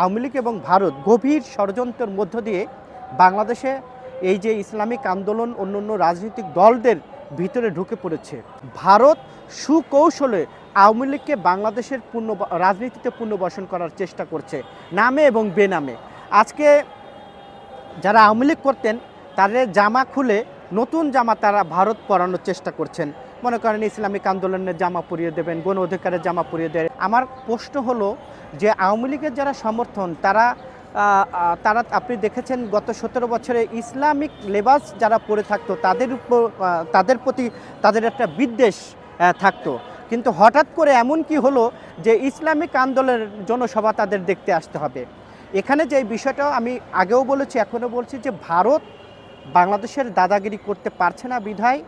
আওয়ামী লীগ এবং ভারত গভীর ষড়যন্ত্রের মধ্য দিয়ে বাংলাদেশে এই যে ইসলামিক আন্দোলন, অন্যান্য রাজনৈতিক দলদের ভিতরে ঢুকে পড়েছে। ভারত সুকৌশলে আওয়ামী লীগকে বাংলাদেশের পূর্ণ রাজনীতিতে পুনর্বাসন করার চেষ্টা করছে, নামে এবং বেনামে। আজকে যারা আওয়ামী লীগ করতেন, তাদের জামা খুলে নতুন জামা তারা ভারত পরানোর চেষ্টা করছেন। মনে করেন ইসলামিক আন্দোলনের জামা পরিয়ে দেবেন, গণ অধিকারের জামা পরিয়ে দেবেন। আমার প্রশ্ন হলো যে আওয়ামী লীগের যারা সমর্থন, তারা তারা আপনি দেখেছেন গত সতেরো বছরে ইসলামিক লেবাস যারা পরে থাকতো, তাদের উপর তাদের প্রতি তাদের একটা বিদ্বেষ থাকতো। কিন্তু হঠাৎ করে এমন কি হলো যে ইসলামিক আন্দোলনের জনসভা তাদের দেখতে আসতে হবে। এখানে যে বিষয়টা আমি আগেও বলেছি, এখনও বলছি যে ভারত বাংলাদেশের দাদাগিরি করতে পারছে না বিধায়।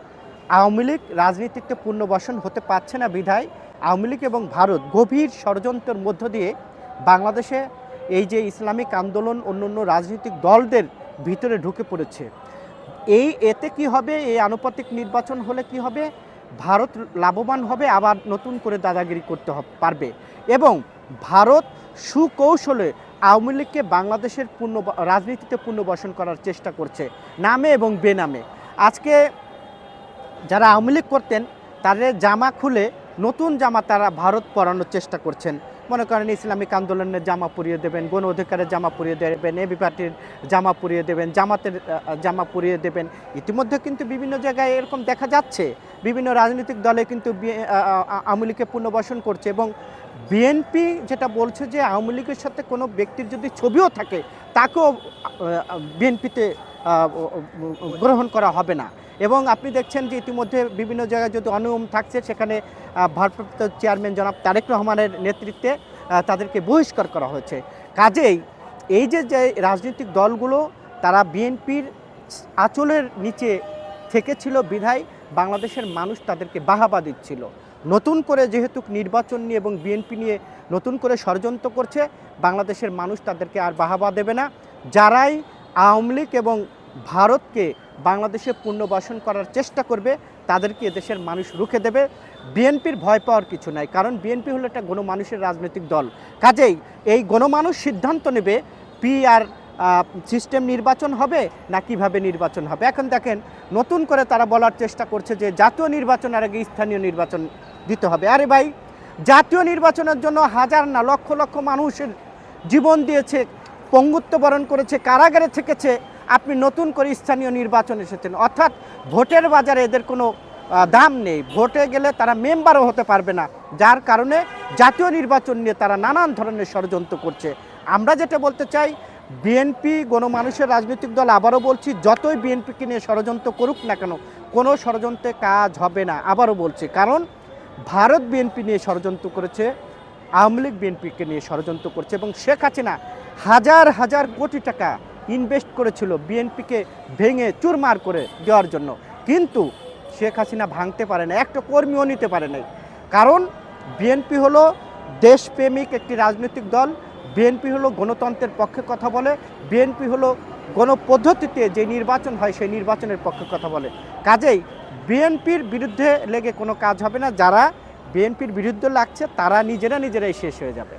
আওয়ামী লীগ রাজনীতিতে পুনর্বাসন হতে পারছে না বিধায় আওয়ামী লীগ এবং ভারত গভীর ষড়যন্ত্রের মধ্য দিয়ে বাংলাদেশে এই যে ইসলামিক আন্দোলন, অন্যান্য রাজনৈতিক দলদের ভিতরে ঢুকে পড়েছে। এই এতে কি হবে? এই আনুপাতিক নির্বাচন হলে কি হবে? ভারত লাভবান হবে, আবার নতুন করে দাদাগিরি করতে পারবে। এবং ভারত সুকৌশলে আওয়ামী লীগকে বাংলাদেশের পূর্ণ রাজনীতিতে পুনর্বাসন করার চেষ্টা করছে, নামে এবং বেনামে। আজকে যারা আওয়ামী লীগ করতেন, তাদের জামা খুলে নতুন জামা তারা ভারত পরানোর চেষ্টা করছেন। মনে করেন ইসলামিক আন্দোলনের জামা পরিয়ে দেবেন, গণ অধিকারের জামা পরিয়ে দেবেন এবি পার্টির জামা পরিয়ে দেবেন, জামাতের জামা পরিয়ে দেবেন। ইতিমধ্যে কিন্তু বিভিন্ন জায়গায় এরকম দেখা যাচ্ছে। বিভিন্ন রাজনৈতিক দলে কিন্তু আওয়ামী লীগকে পুনর্বাসন করছে এবং বিএনপি যেটা বলছে যে আওয়ামী লীগের সাথে কোনো ব্যক্তির যদি ছবিও থাকে, তাকেও বিএনপিতে গ্রহণ করা হবে না। এবং আপনি দেখছেন যে ইতিমধ্যে বিভিন্ন জায়গায় যদি অনিয়ম থাকছে, সেখানে ভারপ্রাপ্ত চেয়ারম্যান জনাব তারেক রহমানের নেতৃত্বে তাদেরকে বহিষ্কার করা হয়েছে। কাজেই এই যে যে রাজনৈতিক দলগুলো, তারা বিএনপির আঁচলের নিচে থেকেছিল, বিধায় বাংলাদেশের মানুষ তাদেরকে বাহাবা দিচ্ছিল। নতুন করে যেহেতু নির্বাচন নিয়ে এবং বিএনপি নিয়ে নতুন করে ষড়যন্ত্র করছে, বাংলাদেশের মানুষ তাদেরকে আর বাহাবা দেবে না। যারাই আওয়ামী লীগ এবং ভারতকে বাংলাদেশে পুনর্বাসন করার চেষ্টা করবে, তাদেরকে দেশের মানুষ রুখে দেবে। বিএনপির ভয় পাওয়ার কিছু নাই, কারণ বিএনপি হলো একটা গণমানুষের রাজনৈতিক দল। কাজেই এই গণমানুষ সিদ্ধান্ত নেবে পি আর সিস্টেম নির্বাচন হবে না কীভাবে নির্বাচন হবে। এখন দেখেন, নতুন করে তারা বলার চেষ্টা করছে যে জাতীয় নির্বাচনের আগে স্থানীয় নির্বাচন দিতে হবে। আরে ভাই, জাতীয় নির্বাচনের জন্য হাজার না, লক্ষ লক্ষ মানুষের জীবন দিয়েছে, পঙ্গুত্ব বরণ করেছে, কারাগারে থেকেছে। আপনি নতুন করে স্থানীয় নির্বাচন এসেছেন। অর্থাৎ ভোটের বাজারে এদের কোনো দাম নেই। ভোটে গেলে তারা মেম্বারও হতে পারবে না। যার কারণে জাতীয় নির্বাচন নিয়ে তারা নানান ধরনের ষড়যন্ত্র করছে। আমরা যেটা বলতে চাই বিএনপি গণমানুষের রাজনৈতিক দল, আবারও বলছি, যতই বিএনপিকে নিয়ে ষড়যন্ত্র করুক না কেন, কোনো ষড়যন্ত্রে কাজ হবে না। আবারও বলছি, কারণ ভারত বিএনপি নিয়ে ষড়যন্ত্র করেছে, আওয়ামী লীগ বিএনপিকে নিয়ে ষড়যন্ত্র করছে এবং শেখ হাসিনা হাজার হাজার কোটি টাকা ইনভেস্ট করেছিল বিএনপিকে ভেঙে চুরমার করে দেওয়ার জন্য। কিন্তু শেখ হাসিনা ভাঙতে পারে না, একটা কর্মীও নিতে পারে নাই। কারণ বিএনপি হলো দেশপ্রেমিক একটি রাজনৈতিক দল, বিএনপি হলো গণতন্ত্রের পক্ষে কথা বলে, বিএনপি হলো গণপদ্ধতিতে যে নির্বাচন হয় সেই নির্বাচনের পক্ষে কথা বলে। কাজেই বিএনপির বিরুদ্ধে লেগে কোনো কাজ হবে না, যারা বিএনপির বিরুদ্ধে লাগছে তারা নিজেরা নিজেরাই শেষ হয়ে যাবে।